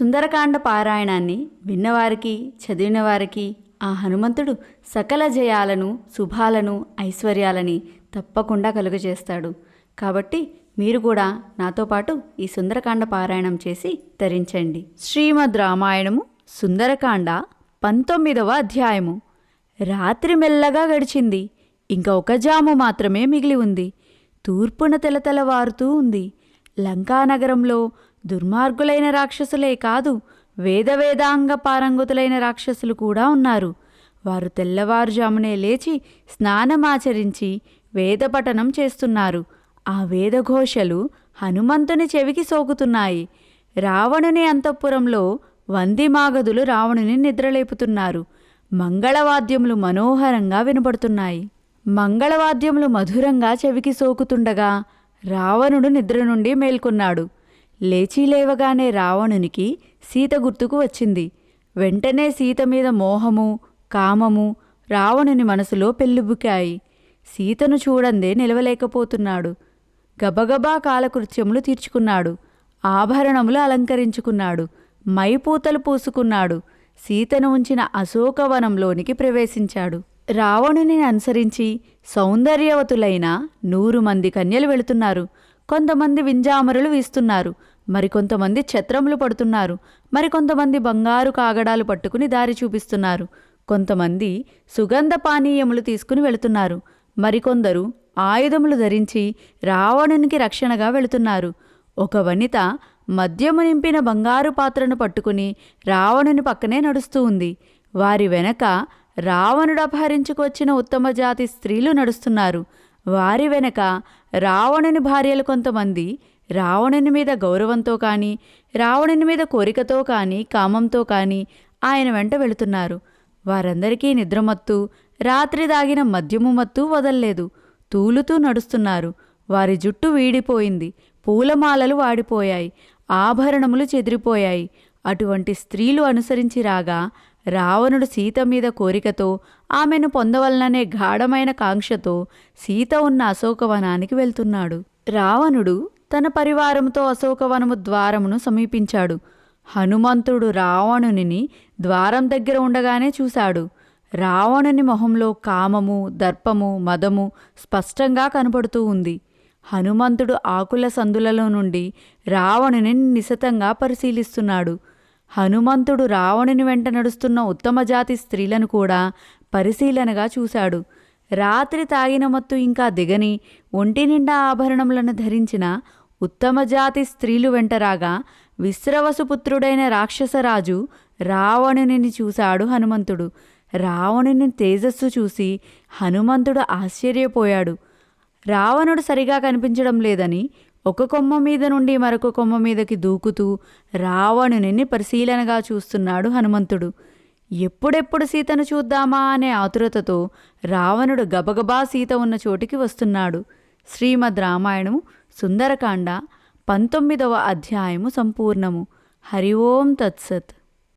సుందరకాండ పారాయణాన్ని విన్నవారికి చదివిన వారికి ఆ హనుమంతుడు సకల జయాలను శుభాలను ఐశ్వర్యాలని తప్పకుండా కలుగజేస్తాడు. కాబట్టి మీరు కూడా నాతో పాటు ఈ సుందరకాండ పారాయణం చేసి ధరించండి శ్రీమద్ రామాయణము సుందరకాండ పంతొమ్మిదవ అధ్యాయము. రాత్రి మెల్లగా గడిచింది. ఇంకా ఒక జాము మాత్రమే మిగిలి ఉంది. తూర్పున తెలతెలవారుతూ ఉంది. లంకానగరంలో దుర్మార్గులైన రాక్షసులే కాదు వేదవేదాంగ పారంగుతులైన రాక్షసులు కూడా ఉన్నారు. వారు తెల్లవారుజామునే లేచి స్నానమాచరించి వేదపఠనం చేస్తున్నారు. ఆ వేదఘోషలు హనుమంతుని చెవికి సోకుతున్నాయి. రావణుని అంతఃపురంలో వందిమాగదులు రావణుని నిద్రలేపుతున్నారు. మంగళవాద్యములు మనోహరంగా వినబడుతున్నాయి మంగళవాద్యములు మధురంగా చెవికి సోకుతుండగా రావణుడు నిద్ర నుండి మేల్కొన్నాడు. లేచి లేవగానే రావణునికి సీత గుర్తుకు వచ్చింది. వెంటనే సీత మీద మోహము కామము రావణుని మనసులో పెళ్ళిబుకాయి. సీతను చూడందే నిలవలేకపోతున్నాడు. గబగబా కాలకృత్యములు తీర్చుకున్నాడు. ఆభరణములు అలంకరించుకున్నాడు. మైపూతలు పూసుకున్నాడు. సీతను ఉంచిన అశోకవనంలోనికి ప్రవేశించాడు. రావణుని అనుసరించి సౌందర్యవతులైన నూరు మంది కన్యలు వెళుతున్నారు. కొంతమంది వింజామరులు వీస్తున్నారు. మరికొంతమంది ఛత్రములు పడుతున్నారు. మరికొంతమంది బంగారు కాగడాలు పట్టుకుని దారి చూపిస్తున్నారు. కొంతమంది సుగంధ పానీయములు తీసుకుని వెళుతున్నారు. మరికొందరు ఆయుధములు ధరించి రావణునికి రక్షణగా వెళుతున్నారు. ఒక వనిత మద్యము నింపిన బంగారు పాత్రను పట్టుకుని రావణుని పక్కనే నడుస్తూ ఉంది. వారి వెనక రావణుడు అపహరించుకొచ్చిన ఉత్తమ జాతి స్త్రీలు నడుస్తున్నారు. వారి వెనక రావణుని భార్యలు కొంతమంది రావణుని మీద గౌరవంతో కానీ రావణుని మీద కోరికతో కానీ కామంతో కానీ ఆయన వెంట వెళుతున్నారు. వారందరికీ నిద్రమత్తు రాత్రి దాగిన మద్యము మత్తు వదల్లేదు. తూలుతూ నడుస్తున్నారు. వారి జుట్టు వీడిపోయింది. పూలమాలలు వాడిపోయాయి. ఆభరణములు చెదిరిపోయాయి. అటువంటి స్త్రీలు అనుసరించి రాగా రావణుడు సీత మీద కోరికతో ఆమెను పొందవలననే గాఢమైన కాంక్షతో సీత ఉన్న అశోకవనానికి వెళ్తున్నాడు. రావణుడు తన పరివారంతో అశోకవనము ద్వారమును సమీపించాడు. హనుమంతుడు రావణునిని ద్వారం దగ్గర ఉండగానే చూశాడు. రావణుని మొహంలో కామము దర్పము మదము స్పష్టంగా కనపడుతూ ఉంది. హనుమంతుడు ఆకుల సందులలో నుండి రావణుని నిశితంగా పరిశీలిస్తున్నాడు. హనుమంతుడు రావణుని వెంట నడుస్తున్న ఉత్తమ జాతి స్త్రీలను కూడా పరిశీలనగా చూశాడు. రాత్రి తాగిన మత్తు ఇంకా దిగని ఒంటి నిండా ఆభరణములను ధరించిన ఉత్తమ జాతి స్త్రీలు వెంటరాగా విశ్రవసుపుత్రుడైన రాక్షసరాజు రావణునిని చూశాడు హనుమంతుడు. రావణుని తేజస్సు చూసి హనుమంతుడు ఆశ్చర్యపోయాడు. రావణుడు సరిగా కనిపించడం లేదని ఒక కొమ్మ మీద నుండి మరొక కొమ్మ మీదకి దూకుతూ రావణుని పరిశీలనగా చూస్తున్నాడు హనుమంతుడు. ఎప్పుడెప్పుడు సీతను చూద్దామా అనే ఆతురతతో రావణుడు గబగబా సీత ఉన్న చోటికి వస్తున్నాడు. శ్రీమద్ రామాయణము సుందరకాండ పంతొమ్మిదవ అధ్యాయము సంపూర్ణము. హరి ఓం తత్సత్.